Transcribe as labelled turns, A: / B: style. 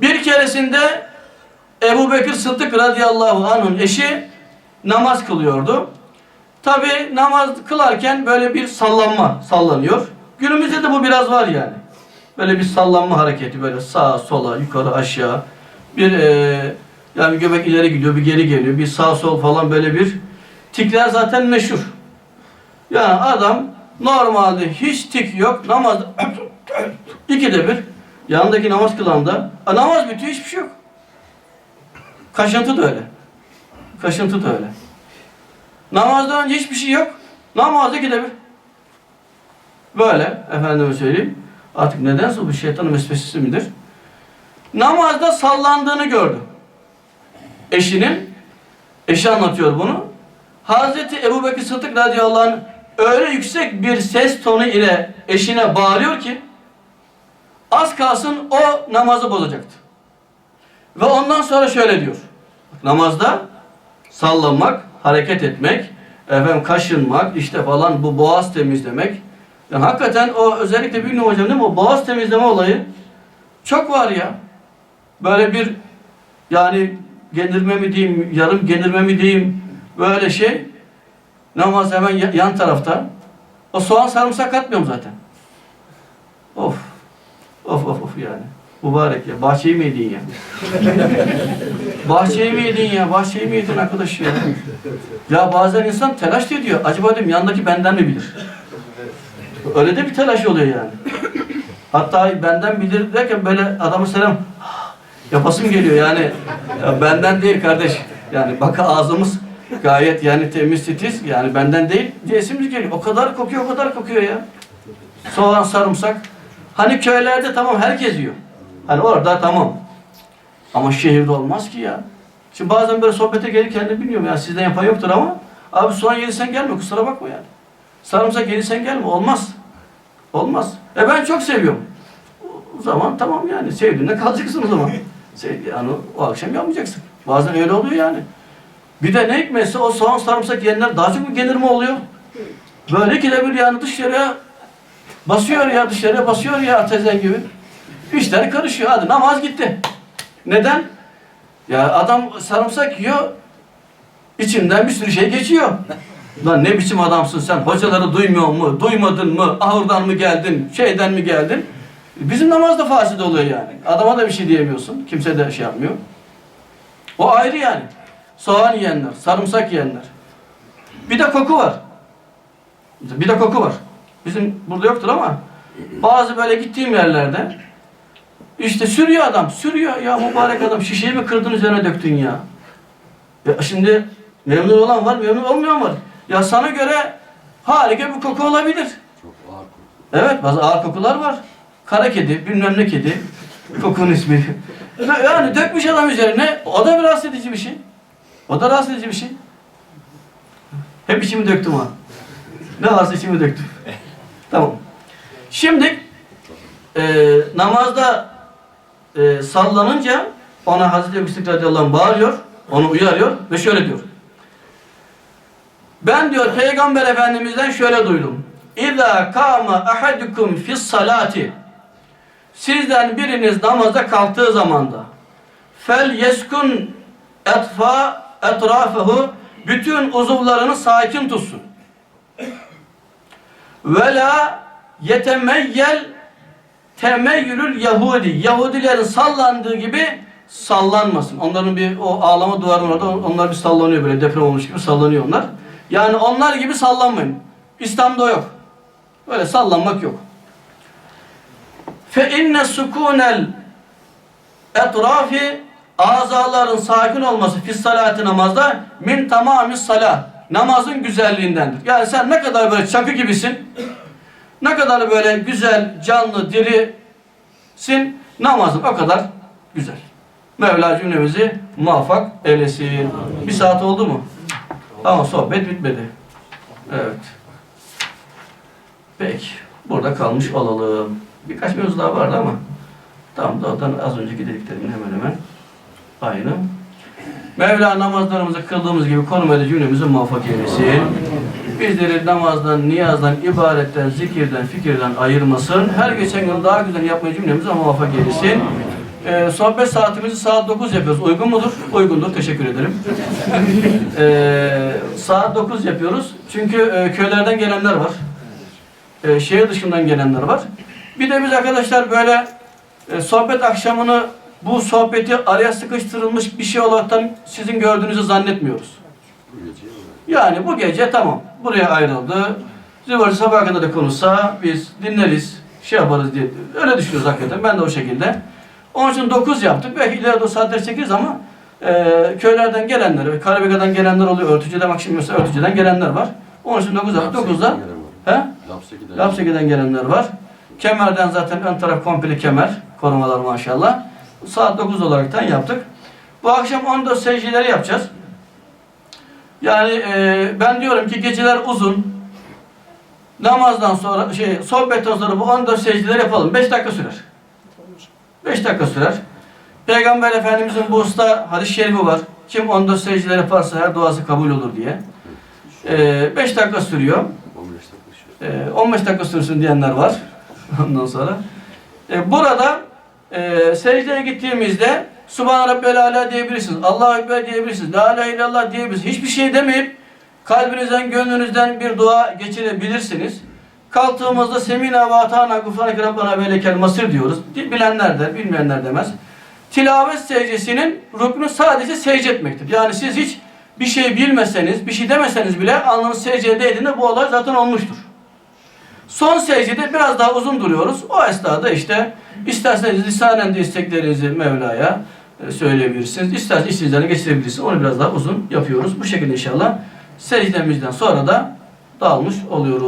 A: Bir keresinde Ebu Bekir Sıddık radıyallahu anh'ın eşi namaz kılıyordu. Tabi namaz kılarken böyle bir sallanma sallanıyor. Günümüzde de bu biraz var yani. Böyle bir sallanma hareketi böyle sağa sola yukarı aşağı. Bir e, yani göbek ileri gidiyor bir geri geliyor. Bir sağ sol falan böyle bir tikler zaten meşhur. Yani adam normalde hiç tik yok. Namaz ikide bir yanındaki namaz kılanda a, namaz bitiyor hiçbir şey yok. Kaşıntı da öyle. Kaşıntı da öyle. Namazdan önce hiçbir şey yok. Namaz ikide bir. Böyle efendime söyleyeyim. Artık nedense bu şeytanın vesvesesi midir? Namazda sallandığını gördü. Eşinin, eşi anlatıyor bunu. Hazreti Ebu Bekir Sıddık radıyallahu anh öyle yüksek bir ses tonu ile eşine bağırıyor ki az kalsın o namazı bozacaktı. Ve ondan sonra şöyle diyor. Namazda sallanmak, hareket etmek, efendim kaşınmak, işte falan bu boğaz temizlemek. Yani hakikaten o özellikle bilmiyorum hocam değil mi? O boğaz temizleme olayı çok var ya. Böyle bir yani genirme mi diyeyim, yarım genirme mi diyeyim böyle şey. Namaz hemen ya- yan tarafta. O soğan sarımsak atmıyorum zaten. Of. Of of of yani. Mübarek ya. Bahçeyi mi yedin ya? Bahçeyi mi yedin ya? Bahçeyi mi yedin arkadaş ya? Ya bazen insan telaş ediyor. Acaba diyorum yandaki benden mi bilir? Öyle de bir telaş oluyor yani. Hatta benden bilir derken böyle adamı selam yapasım geliyor yani. Ya benden değil kardeş. Yani bak ağzımız gayet yani temiz titiz. Yani benden değil diyesimiz geliyor. O kadar kokuyor, o kadar kokuyor ya. Soğan, sarımsak. Hani köylerde tamam herkes yiyor. Hani orada tamam. Ama şehirde olmaz ki ya. Şimdi bazen böyle sohbete gelirken de bilmiyorum ya sizden yapan yoktur ama abi soğan yediysen gelme kusura bakma yani. Sarımsak yediysen gelme olmaz. Olmaz. E ben çok seviyorum. O zaman tamam yani sevdiğinde kalacaksın o zaman. Yani o akşam yapmayacaksın. Bazen öyle oluyor yani. Bir de ne hikmetse o soğan sarımsak yiyenler daha çok mu gelir mi oluyor? Böyle ikide bir yani dışarıya basıyor ya dışarıya basıyor ya artezyen gibi. İşler karışıyor. Hadi namaz gitti. Neden? Ya adam sarımsak yiyor. içinden bir sürü şey geçiyor. Lan ne biçim adamsın sen? Hocaları duymuyor mu? Duymadın mı? Ahırdan mı geldin? Şeyden mi geldin? Bizim namaz da fasit oluyor yani. Adama da bir şey diyemiyorsun. Kimse de şey yapmıyor. O ayrı yani. Soğan yiyenler, sarımsak yiyenler. Bir de koku var. Bir de koku var. Bizim burada yoktur ama bazı böyle gittiğim yerlerde işte sürüyor adam, sürüyor. Ya mübarek adam şişeyi mi kırdın üzerine döktün ya? Ya şimdi memnun olan var, memnun olmayan var. Ya sana göre harika bir koku olabilir. Evet, bazı ağır kokular var. Kara kedi, bilmem ne kedi. Kokunun ismi. Yani dökmüş adam üzerine. O da bir rahatsız edici bir şey. O da rahatsız edici bir şey. Hep içimi döktüm ha. Ne varsa içimi döktüm. Tamam. Şimdi e, namazda e, sallanınca ona Hazreti Ebu radıyallahu anh bağırıyor, onu uyarıyor ve şöyle diyor. Ben diyor Peygamber Efendimiz'den şöyle duydum. İza kâme ahadukum fis salati Sizden biriniz namaza kalktığı zamanda fel yeskun etfa etrafehu bütün uzuvlarını sakin tutsun. Ve la yetemeyyel temeyyülül Yahudi. Yahudilerin sallandığı gibi sallanmasın. Onların bir o ağlama duvarı var orada. Onlar bir sallanıyor böyle deprem olmuş gibi sallanıyor onlar. Yani onlar gibi sallanmayın. İslam'da yok. Böyle sallanmak yok. Fe inne sukunel etrafi azaların sakin olması fis namazda min tamamis salah namazın güzelliğindendir. Yani sen ne kadar böyle çakı gibisin ne kadar böyle güzel, canlı, dirisin namazın o kadar güzel. Mevla cümlemizi muvaffak eylesin. Bir saat oldu mu? Ama sohbet bitmedi. Evet. Peki. Burada kalmış olalım. Birkaç mevzu daha vardı ama tam da az önceki dediklerimin hemen hemen aynı. Mevla namazlarımızı kıldığımız gibi konum cümlemizi muvaffak eylesin. Bizleri namazdan, niyazdan, ibaretten, zikirden, fikirden ayırmasın. Her geçen gün daha güzel yapmayı cümlemize muvaffak eylesin. e, sohbet saatimizi saat 9 yapıyoruz. Uygun mudur? Uygundur. Teşekkür ederim. E, saat 9 yapıyoruz. Çünkü e, köylerden gelenler var. E, şehir dışından gelenler var. Bir de biz arkadaşlar böyle e, sohbet akşamını bu sohbeti araya sıkıştırılmış bir şey olaraktan sizin gördüğünüzü zannetmiyoruz. Yani bu gece tamam. Buraya ayrıldı. Zıvırcı sabaha kadar da konuşsa biz dinleriz, şey yaparız diye. Öyle düşünüyoruz hakikaten. Ben de o şekilde. Onun için 9 yaptık. Belki ileride o saatleri çekeriz ama e, köylerden gelenler Karabeka'dan gelenler oluyor. Örtücü'den bak şimdi mesela Örtücü'den gelenler var. Onun için 9 yaptık. 9'da he? Lapseki'den gelenler var. Kemerden zaten ön taraf komple kemer. Korumalar maşallah. Saat 9 olaraktan yaptık. Bu akşam 14 secdeleri yapacağız. Yani e, ben diyorum ki geceler uzun. Namazdan sonra, şey, sohbetten sonra bu 14 secdeleri yapalım. 5 dakika sürer. 5 dakika sürer. Peygamber Efendimizin bu usta hadis-i şerifi var. Kim 14 secdeleri yaparsa her duası kabul olur diye. 5 dakika sürüyor. 15 dakika sürsün diyenler var. Ondan sonra. E, burada e, secdeye gittiğimizde Subhan Rabbel Ala diyebilirsiniz. Allahu Ekber diyebilirsiniz. La ilahe illallah diyebilirsiniz. Hiçbir şey demeyip kalbinizden, gönlünüzden bir dua geçirebilirsiniz. Kalktığımızda Semina ve Atana Gufraneke Rabbana ve Lekel Masir diyoruz. Bilenler der, bilmeyenler demez. Tilavet secdesinin rüknü sadece secde etmektir. Yani siz hiç bir şey bilmeseniz, bir şey demeseniz bile alnınız secdeye değdiğinde bu olay zaten olmuştur. Son secdede biraz daha uzun duruyoruz. O esnada işte isterseniz lisanen de isteklerinizi Mevla'ya e, söyleyebilirsiniz. İsterseniz isteyeceğini geçirebilirsiniz. Onu biraz daha uzun yapıyoruz. Bu şekilde inşallah secdemizden sonra da dağılmış oluyoruz.